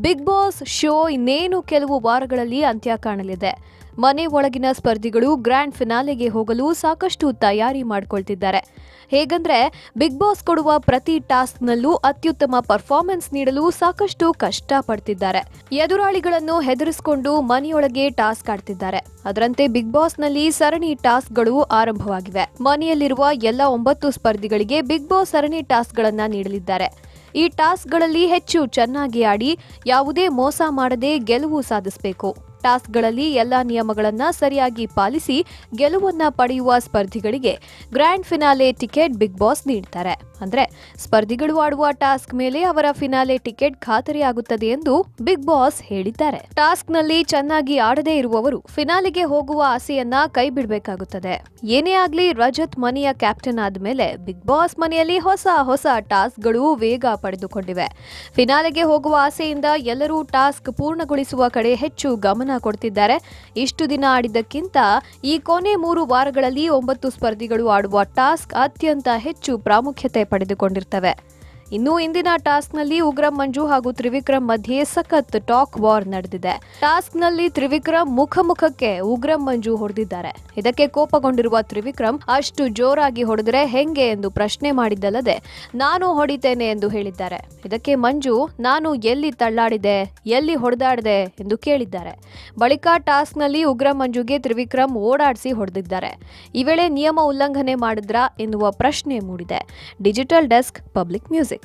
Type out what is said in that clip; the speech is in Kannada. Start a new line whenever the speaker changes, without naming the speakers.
ಬಿಗ್ ಬಾಸ್ ಶೋ ಇನ್ನೇನು ಕೆಲವು ವಾರಗಳಲ್ಲಿ ಅಂತ್ಯ ಕಾಣಲಿದೆ. ಮನೆ ಒಳಗಿನ ಸ್ಪರ್ಧಿಗಳು ಗ್ರ್ಯಾಂಡ್ ಫಿನಾಲೆಗೆ ಹೋಗಲು ಸಾಕಷ್ಟು ತಯಾರಿ ಮಾಡಿಕೊಳ್ತಿದ್ದಾರೆ. ಹೇಗಂದ್ರೆ, ಬಿಗ್ ಬಾಸ್ ಕೊಡುವ ಪ್ರತಿ ಟಾಸ್ಕ್ನಲ್ಲೂ ಅತ್ಯುತ್ತಮ ಪರ್ಫಾರ್ಮೆನ್ಸ್ ನೀಡಲು ಸಾಕಷ್ಟು ಕಷ್ಟ ಪಡ್ತಿದ್ದಾರೆ ಎದುರಾಳಿಗಳನ್ನು ಹೆದರಿಸಿಕೊಂಡು ಮನೆಯೊಳಗೆ ಟಾಸ್ಕ್ ಆಡ್ತಿದ್ದಾರೆ. ಅದರಂತೆ ಬಿಗ್ ಬಾಸ್ನಲ್ಲಿ ಸರಣಿ ಟಾಸ್ಕ್ಗಳು ಆರಂಭವಾಗಿವೆ. ಮನೆಯಲ್ಲಿರುವ ಎಲ್ಲ ಒಂಬತ್ತು ಸ್ಪರ್ಧಿಗಳಿಗೆ ಬಿಗ್ ಬಾಸ್ ಸರಣಿ ಟಾಸ್ಕ್ಗಳನ್ನು ನೀಡಲಿದ್ದಾರೆ. ಈ ಟಾಸ್ಕ್ಗಳಲ್ಲಿ ಹೆಚ್ಚು ಚೆನ್ನಾಗಿ ಆಡಿ ಯಾವುದೇ ಮೋಸ ಮಾಡದೆ ಗೆಲುವು ಸಾಧಿಸಬೇಕು. ಟಾಸ್ಕ್ಗಳಲ್ಲಿ ಎಲ್ಲ ನಿಯಮಗಳನ್ನು ಸರಿಯಾಗಿ ಪಾಲಿಸಿ ಗೆಲುವನ್ನ ಪಡೆಯುವ ಸ್ಪರ್ಧಿಗಳಿಗೆ grand finale ticket Bigg Boss ನೀಡ್ತಾರೆ. ಅಂದ್ರೆ ಸ್ಪರ್ಧಿಗಳು ಆಡುವ ಟಾಸ್ಕ್ ಮೇಲೆ ಅವರ ಫಿನಾಲೆ ಟಿಕೆಟ್ ಖಾತರಿಯಾಗುತ್ತದೆ ಎಂದು ಬಿಗ್ ಬಾಸ್ ಹೇಳಿದ್ದಾರೆ. ಟಾಸ್ಕ್ನಲ್ಲಿ ಚೆನ್ನಾಗಿ ಆಡದೇ ಇರುವವರು ಫಿನಾಲೆಗೆ ಹೋಗುವ ಆಸೆಯನ್ನ ಕೈ ಬಿಡಬೇಕಾಗುತ್ತದೆ. ಏನೇ ಆಗಲಿ ರಜತ್ ಮನೆಯ ಕ್ಯಾಪ್ಟನ್ ಆದ್ಮೇಲೆ ಬಿಗ್ ಬಾಸ್ ಮನೆಯಲ್ಲಿ ಹೊಸ ಹೊಸ ಟಾಸ್ಕ್ಗಳು ವೇಗ ಪಡೆದುಕೊಂಡಿವೆ. ಫಿನಾಲೆಗೆ ಹೋಗುವ ಆಸೆಯಿಂದ ಎಲ್ಲರೂ ಟಾಸ್ಕ್ ಪೂರ್ಣಗೊಳಿಸುವ ಕಡೆ ಹೆಚ್ಚು ಗಮನ ಕೊಡ್ತಿದ್ದಾರೆ. ಇಷ್ಟು ದಿನ ಆಡಿದ್ದಕ್ಕಿಂತ ಈ ಕೊನೆ ಮೂರು ವಾರಗಳಲ್ಲಿ ಒಂಬತ್ತು ಸ್ಪರ್ಧಿಗಳು ಆಡುವ ಟಾಸ್ಕ್ ಅತ್ಯಂತ ಹೆಚ್ಚು ಪ್ರಾಮುಖ್ಯತೆ ಪಡೆದುಕೊಂಡಿರ್ತವೆ. ಇನ್ನು ಇಂದಿನ ಟಾಸ್ಕ್ನಲ್ಲಿ ಉಗ್ರಂ ಮಂಜು ಹಾಗೂ ತ್ರಿವಿಕ್ರಮ್ ಮಧ್ಯೆ ಸಖತ್ ಟಾಕ್ ವಾರ್ ನಡೆದಿದೆ. ಟಾಸ್ಕ್ನಲ್ಲಿ ತ್ರಿವಿಕ್ರಮ್ ಮುಖಮುಖಕ್ಕೆ ಉಗ್ರಂ ಮಂಜು ಹೊಡೆದಿದ್ದಾರೆ. ಇದಕ್ಕೆ ಕೋಪಗೊಂಡಿರುವ ತ್ರಿವಿಕ್ರಮ್ ಅಷ್ಟು ಜೋರಾಗಿ ಹೊಡೆದ್ರೆ ಹೆಂಗೆ ಎಂದು ಪ್ರಶ್ನೆ ಮಾಡಿದ್ದಲ್ಲದೆ, ನಾನು ಹೊಡಿತೇನೆ ಎಂದು ಹೇಳಿದ್ದಾರೆ. ಇದಕ್ಕೆ ಮಂಜು, ನಾನು ಎಲ್ಲಿ ತಳ್ಳಾಡಿದೆ, ಎಲ್ಲಿ ಹೊಡೆದಾಡಿದೆ ಎಂದು ಕೇಳಿದ್ದಾರೆ. ಬಳಿಕ ಟಾಸ್ಕ್ನಲ್ಲಿ ಉಗ್ರಂ ಮಂಜುಗೆ ತ್ರಿವಿಕ್ರಮ್ ಓಡಾಡಿಸಿ ಹೊಡೆದಿದ್ದಾರೆ. ಈ ವೇಳೆ ನಿಯಮ ಉಲ್ಲಂಘನೆ ಮಾಡಿದ್ರಾ ಎನ್ನುವ ಪ್ರಶ್ನೆ ಮೂಡಿದೆ. Digital desk public music.